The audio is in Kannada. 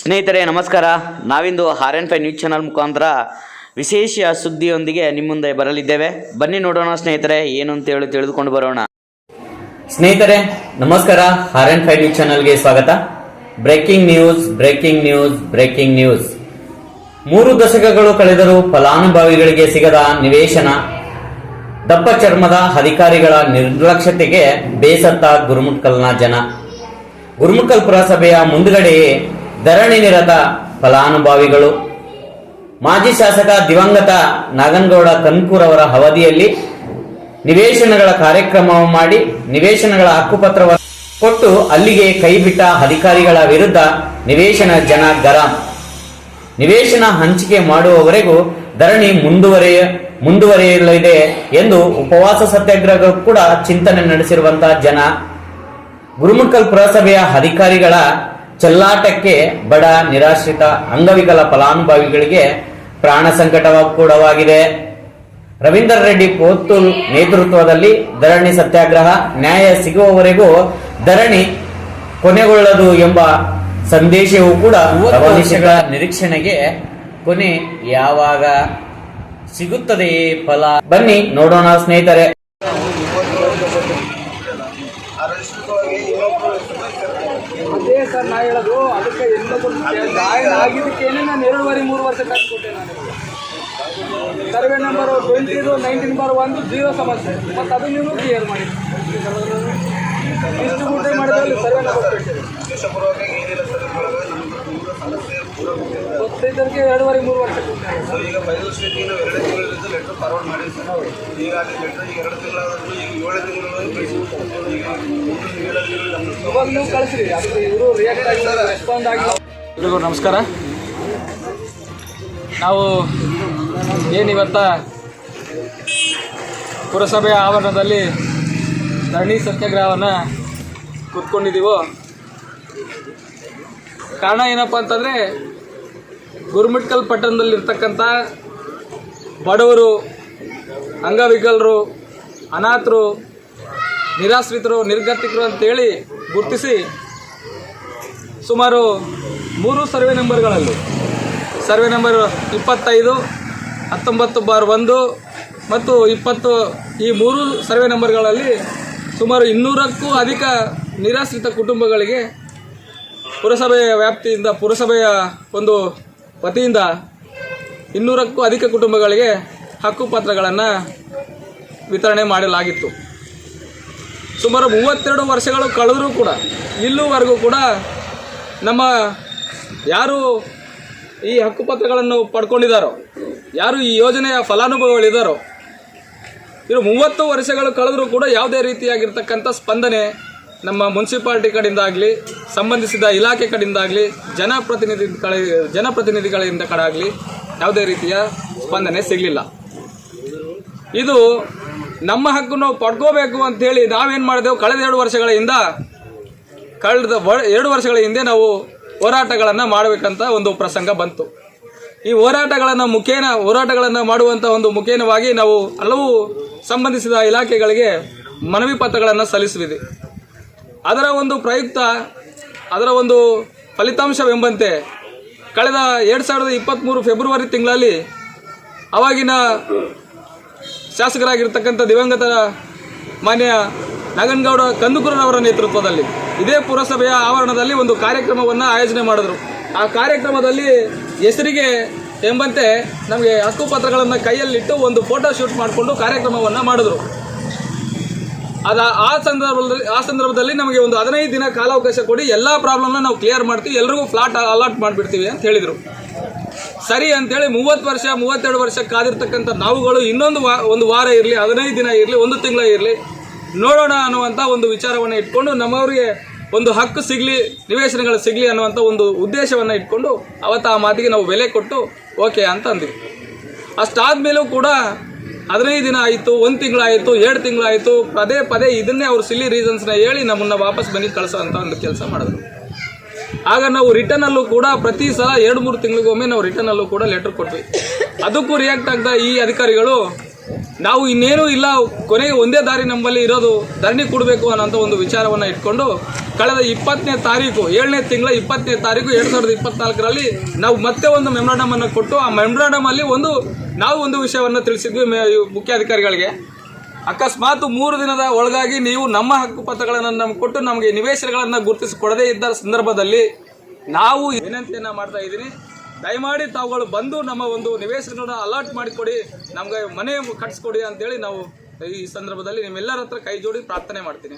ಸ್ನೇಹಿತರೆ, ನಮಸ್ಕಾರ. ನಾವಿಂದು R N fi news channel ಮುಖಾಂತರ ವಿಶೇಷ ಸುದ್ದಿಯೊಂದಿಗೆ ನಿಮ್ಮ ಮುಂದೆ ಬರಲಿದ್ದೇವೆ. ಬನ್ನಿ ನೋಡೋಣ ಸ್ನೇಹಿತರೆ, ಏನು ಅಂತ ಹೇಳಿ ತಿಳಿದುಕೊಂಡು ಬರೋಣ. ಸ್ನೇಹಿತರೆ, ನಮಸ್ಕಾರ. ಆರ್ ಎನ್ ಫೈ ನ್ಯೂಸ್ ಚಾನಲ್ಗೆ ಸ್ವಾಗತ. Breaking news breaking news breaking news. ಮೂರು ದಶಕಗಳು ಕಳೆದರೂ ಫಲಾನುಭವಿಗಳಿಗೆ ಸಿಗದ ನಿವೇಶನ, ದಪ್ಪ ಚರ್ಮದ ಅಧಿಕಾರಿಗಳ ನಿರ್ಲಕ್ಷ್ಯತೆಗೆ ಬೇಸತ್ತ ಗುರುಮುಟ್ಕಲ್ನ ಜನ. ಗುರುಮುಟ್ಕಲ್ ಪುರಸಭೆಯ ಮುಂದುಗಡೆಯೇ ಧರಣಿ ನಿರತ ಫಲಾನುಭವಿಗಳು. ಮಾಜಿ ಶಾಸಕ ದಿವಂಗತ ನಾಗನಗೌಡ ಕನ್ಕೂರ್ ಅವರ ಅವಧಿಯಲ್ಲಿ ನಿವೇಶನಗಳ ಕಾರ್ಯಕ್ರಮ ಮಾಡಿ ನಿವೇಶನಗಳ ಹಕ್ಕುಪತ್ರವನ್ನು ಕೊಟ್ಟು ಅಲ್ಲಿಗೆ ಕೈಬಿಟ್ಟ ಅಧಿಕಾರಿಗಳ ವಿರುದ್ಧ ನಿವೇಶನ ಜನ ಗರಂ. ನಿವೇಶನ ಹಂಚಿಕೆ ಮಾಡುವವರೆಗೂ ಧರಣಿ ಮುಂದುವರೆಯ, ಮುಂದುವರೆಯಲಿದೆ ಎಂದು ಉಪವಾಸ ಸತ್ಯಾಗ್ರಹ ಕೂಡ ಚಿಂತನೆ ನಡೆಸಿರುವಂತಹ ಜನ. ಗುರುಮುಖಲ್ ಪುರಸಭೆಯ ಅಧಿಕಾರಿಗಳ ಚೆಲ್ಲಾಟಕ್ಕೆ ಬಡ ನಿರಾಶ್ರಿತ ಅಂಗವಿಕಲ ಫಲಾನುಭವಿಗಳಿಗೆ ಪ್ರಾಣ ಸಂಕಟವ ಕೂಡವಾಗಿದೆ. ರವೀಂದರ್ ರೆಡ್ಡಿ ಪೋತ್ತೂಲ್ ನೇತೃತ್ವದಲ್ಲಿ ಧರಣಿ ಸತ್ಯಾಗ್ರಹ ನ್ಯಾಯ ಸಿಗುವವರೆಗೂ ಧರಣಿ ಕೊನೆಗೊಳ್ಳದು ಎಂಬ ಸಂದೇಶವೂ ಕೂಡ ನಿರೀಕ್ಷಣೆಗೆ ಕೊನೆ ಯಾವಾಗ ಸಿಗುತ್ತದೆ ಫಲ? ಬನ್ನಿ ನೋಡೋಣ ಸ್ನೇಹಿತರೆ ಅದೇ ಸರ್ ನಾ ಹೇಳೋದು, ಅದಕ್ಕೆ ಇನ್ನೊಬ್ಬರು ಗಾಯನ ಆಗಿದ್ದಕ್ಕೇನೆ ನಾನು ಎರಡೂವರೆ, ಮೂರು ವರ್ಷ ಟೈಮ್ ನಾನು. ಸರ್ವೆ ನಂಬರ್ ಟ್ವೆಂಟಿದು ನೈನ್ಟೀನ್ ಬಾರ್ ಒಂದು ಜೀರೋ ಸಮಸ್ಯೆ. ಮತ್ತು ಅದು ನೀವು ಕ್ಲಿಯರ್ ಮಾಡಿ. ಡಿಸ್ಟ್ರಿಬ್ಯೂಟೇ ಮಾಡಿದ್ರೆ ಸರ್ವೆ ನಂಬರ್ ಗೊತ್ತಿದ್ದರಿಗೆ ಎರಡೂವರೆ ಮೂರು ವರ್ಷ ಕೊಟ್ಟೆ ಸೊ ಈಗ ಫೈನಲ್ ಸ್ಟೇಟಿಗೆ ನಾವು ಎರಡು ತಿಂಗಳಿಂದ ಲೆಟ್ರ್ ಫಾರ್ವರ್ಡ್ ಮಾಡಿದ್ವಿ ಸರ್ ಈಗ ನಮಸ್ಕಾರ. ನಾವು ಏನಿವತ್ತ ಪುರಸಭೆಯ ಆವರಣದಲ್ಲಿ ಧರಣಿ ಸತ್ಯಾಗ್ರಹವನ್ನು ಕೂತ್ಕೊಂಡಿದ್ದೀವೋ? ಕಾರಣ ಏನಪ್ಪ ಅಂತಂದರೆ ಗುರುಮಿಟ್ಕಲ್ ಪಟ್ಟಣದಲ್ಲಿರ್ತಕ್ಕಂಥ ಬಡವರು ಅಂಗವಿಕಲರು, ಅನಾಥರು, ನಿರಾಶ್ರಿತರು, ನಿರ್ಗತಿಕರು ಅಂತೇಳಿ ಗುರುತಿಸಿ ಸುಮಾರು ಮೂರು ಸರ್ವೆ ನಂಬರ್ಗಳಲ್ಲಿ. ಸರ್ವೆ ನಂಬರ್ ಇಪ್ಪತ್ತೈದು, ಹತ್ತೊಂಬತ್ತು ಬಾರ್ ಒಂದು ಮತ್ತು ಇಪ್ಪತ್ತು ಈ ಮೂರು ಸರ್ವೆ ನಂಬರ್ಗಳಲ್ಲಿ ಸುಮಾರು ಇನ್ನೂರಕ್ಕೂ ಅಧಿಕ ನಿರಾಶ್ರಿತ ಕುಟುಂಬಗಳಿಗೆ ಪುರಸಭೆಯ ವ್ಯಾಪ್ತಿಯಿಂದ, ಪುರಸಭೆಯ ಒಂದು ವತಿಯಿಂದ ಇನ್ನೂರಕ್ಕೂ ಅಧಿಕ ಕುಟುಂಬಗಳಿಗೆ ಹಕ್ಕುಪತ್ರಗಳನ್ನು ವಿತರಣೆ ಮಾಡಲಾಗಿತ್ತು. ಸುಮಾರು ಮೂವತ್ತೆರಡು ವರ್ಷಗಳು ಕಳೆದರೂ ಕೂಡ, ಇಲ್ಲೂವರೆಗೂ ಕೂಡ ನಮ್ಮ ಯಾರು ಈ ಹಕ್ಕುಪತ್ರಗಳನ್ನು ಪಡ್ಕೊಂಡಿದ್ದಾರೋ, ಯಾರು ಈ ಯೋಜನೆಯ ಫಲಾನುಭವಿಗಳಿದ್ದಾರೋ ಇವರು ಮೂವತ್ತು ವರ್ಷಗಳು ಕಳೆದರೂ ಕೂಡ ಯಾವುದೇ ರೀತಿಯಾಗಿರ್ತಕ್ಕಂಥ ಸ್ಪಂದನೆ ನಮ್ಮ ಮುನ್ಸಿಪಾಲ್ಟಿ ಕಡೆಯಿಂದಾಗಲಿ, ಸಂಬಂಧಿಸಿದ ಇಲಾಖೆ ಕಡೆಯಿಂದಾಗಲಿ, ಜನಪ್ರತಿನಿಧಿ ಕಡೆ, ಜನಪ್ರತಿನಿಧಿಗಳಿಂದ ಕಡೆ ಆಗಲಿ ಯಾವುದೇ ರೀತಿಯ ಸ್ಪಂದನೆ ಸಿಗಲಿಲ್ಲ. ಇದು ನಮ್ಮ ಹಕ್ಕು ನಾವು ಪಡ್ಕೋಬೇಕು ಅಂತೇಳಿ ನಾವೇನು ಮಾಡಿದೆವು? ಕಳೆದ ಎರಡು ವರ್ಷಗಳ ಹಿಂದ ಕಳೆದ ಎರಡು ವರ್ಷಗಳ ಹಿಂದೆ ನಾವು ಹೋರಾಟಗಳನ್ನು ಮಾಡಬೇಕಂತ ಒಂದು ಪ್ರಸಂಗ ಬಂತು. ಈ ಹೋರಾಟಗಳನ್ನು ಮುಖೇನ, ಹೋರಾಟಗಳನ್ನು ಮಾಡುವಂಥ ಒಂದು ಮುಖೇನವಾಗಿ ನಾವು ಹಲವು ಸಂಬಂಧಿಸಿದ ಇಲಾಖೆಗಳಿಗೆ ಮನವಿ ಪತ್ರಗಳನ್ನು ಸಲ್ಲಿಸಿದೆ ಅದರ ಒಂದು ಪ್ರಯುಕ್ತ, ಅದರ ಒಂದು ಫಲಿತಾಂಶವೆಂಬಂತೆ ಕಳೆದ ಎರಡು ಸಾವಿರದ ಇಪ್ಪತ್ತ್ಮೂರು ಫೆಬ್ರವರಿ ತಿಂಗಳಲ್ಲಿ ಅವಾಗಿನ ಶಾಸಕರಾಗಿರ್ತಕ್ಕಂಥ ದಿವಂಗತ ಮಾನ್ಯ ನಾಗನಗೌಡ ಕಂದುಕುರನವರ ನೇತೃತ್ವದಲ್ಲಿ ಇದೇ ಪುರಸಭೆಯ ಆವರಣದಲ್ಲಿ ಒಂದು ಕಾರ್ಯಕ್ರಮವನ್ನು ಆಯೋಜನೆ ಮಾಡಿದ್ರು. ಆ ಕಾರ್ಯಕ್ರಮದಲ್ಲಿ ಹೆಸರಿಗೆ ಎಂಬಂತೆ ನಮಗೆ ಹಕ್ಕುಪತ್ರಗಳನ್ನು ಕೈಯಲ್ಲಿಟ್ಟು ಒಂದು ಫೋಟೋ ಶೂಟ್ ಮಾಡಿಕೊಂಡು ಕಾರ್ಯಕ್ರಮವನ್ನು ಮಾಡಿದ್ರು. ಅದ ಆ ಸಂದರ್ಭದಲ್ಲಿ ಆ ಸಂದರ್ಭದಲ್ಲಿ ನಮಗೆ ಒಂದು ಹದಿನೈದು ದಿನ ಕಾಲಾವಕಾಶ ಕೊಡಿ, ಎಲ್ಲ ಪ್ರಾಬ್ಲಮ್ನ ನಾವು ಕ್ಲಿಯರ್ ಮಾಡ್ತೀವಿ, ಎಲ್ರಿಗೂ ಫ್ಲಾಟ್ ಅಲಾಟ್ ಮಾಡಿಬಿಡ್ತೀವಿ ಅಂತ ಹೇಳಿದರು. ಸರಿ ಅಂತೇಳಿ ಮೂವತ್ತು ವರ್ಷ, ಮೂವತ್ತೆರಡು ವರ್ಷ ಕಾದಿರ್ತಕ್ಕಂಥ ನಾವುಗಳು ಇನ್ನೊಂದು ವಾ, ಒಂದು ವಾರ ಇರಲಿ, ಹದಿನೈದು ದಿನ ಇರಲಿ, ಒಂದು ತಿಂಗಳ ಇರಲಿ, ನೋಡೋಣ ಅನ್ನುವಂಥ ಒಂದು ವಿಚಾರವನ್ನು ಇಟ್ಕೊಂಡು ನಮ್ಮವರಿಗೆ ಒಂದು ಹಕ್ಕು ಸಿಗಲಿ, ನಿವೇಶನಗಳು ಸಿಗಲಿ ಅನ್ನುವಂಥ ಒಂದು ಉದ್ದೇಶವನ್ನು ಇಟ್ಕೊಂಡು ಅವತ್ತು ಆ ಮಾತಿಗೆ ನಾವು ಬೆಲೆ ಕೊಟ್ಟು ಓಕೆ ಅಂತ ಅಂದ್ವಿ. ಅಷ್ಟಾದ್ಮೇಲೂ ಕೂಡ ಹದಿನೈದು ದಿನ ಆಯಿತು, ಒಂದು ತಿಂಗಳಾಯಿತು ಎರಡು ತಿಂಗಳಾಯಿತು ಪದೇ ಪದೇ ಇದನ್ನೇ ಅವರು ಸಿಲ್ಲಿ ರೀಸನ್ಸ್ನ ಹೇಳಿ ನಮ್ಮನ್ನು ವಾಪಸ್ ಬಂದು ಕಳಿಸೋ ಅಂತ ಒಂದು ಕೆಲಸ ಮಾಡಿದ್ರು. ಆಗ ನಾವು ರಿಟರ್ನ್ ಅಲ್ಲೂ ಕೂಡ ಪ್ರತಿ ಸಲ ಎರಡು, ಮೂರು ತಿಂಗಳಿಗೊಮ್ಮೆ ನಾವು ರಿಟರ್ನ್ ಅಲ್ಲೂ ಕೂಡ ಲೆಟರ್ ಕೊಟ್ವಿ. ಅದಕ್ಕೂ ರಿಯಾಕ್ಟ್ ಆಗ್ದ ಈ ಅಧಿಕಾರಿಗಳು, ನಾವು ಇನ್ನೇನು ಇಲ್ಲ, ಕೊನೆಗೆ ಒಂದೇ ದಾರಿ ನಮ್ಮಲ್ಲಿ ಇರೋದು ಧರಣಿ ಕೊಡಬೇಕು ಅನ್ನೋಂಥ ಒಂದು ವಿಚಾರವನ್ನು ಇಟ್ಕೊಂಡು ಕಳೆದ ಇಪ್ಪತ್ತನೇ ತಾರೀಕು, ಏಳನೇ ತಿಂಗಳ ಇಪ್ಪತ್ತನೇ ತಾರೀಕು ಎರಡ್ ಸಾವಿರದ ಇಪ್ಪತ್ನಾಲ್ಕರಲ್ಲಿ ನಾವು ಮತ್ತೆ ಒಂದು ಮೆಮೊರಾಂಡಮ್ ಅನ್ನು ಕೊಟ್ಟು ಆ ಮೆಮೊರಾಂಡಮ್ ಅಲ್ಲಿ ಒಂದು, ನಾವು ಒಂದು ವಿಷಯವನ್ನು ತಿಳಿಸಿದ್ವಿ ಮುಖ್ಯ ಮುಖ್ಯಾಧಿಕಾರಿಗಳಿಗೆ. ಅಕಸ್ಮಾತ್ ಮೂರು ದಿನದ ಒಳಗಾಗಿ ನೀವು ನಮ್ಮ ಹಕ್ಕುಪತ್ರಗಳನ್ನು ನಮ್ಗೆ ಕೊಟ್ಟು ನಮಗೆ ನಿವೇಶನಗಳನ್ನು ಗುರುತಿಸಿ ಕೊಡದೇ ಇದ್ದ ಸಂದರ್ಭದಲ್ಲಿ ನಾವು ವಿನಂತಿಯನ್ನ ಮಾಡ್ತಾ ಇದ್ದೀನಿ ದಯಮಾಡಿ ತಾವುಗಳು ಬಂದು ನಮ್ಮ ಒಂದು ನಿವೇಶನಗಳನ್ನ ಅಲಾಟ್ ಮಾಡಿಕೊಡಿ, ನಮಗೆ ಮನೆ ಕಟ್ಸ್ಕೊಡಿ ಅಂತೇಳಿ ನಾವು ಈ ಸಂದರ್ಭದಲ್ಲಿ ನಿಮ್ಮೆಲ್ಲರ ಹತ್ರ ಕೈ ಜೋಡಿ ಪ್ರಾರ್ಥನೆ ಮಾಡ್ತೀನಿ.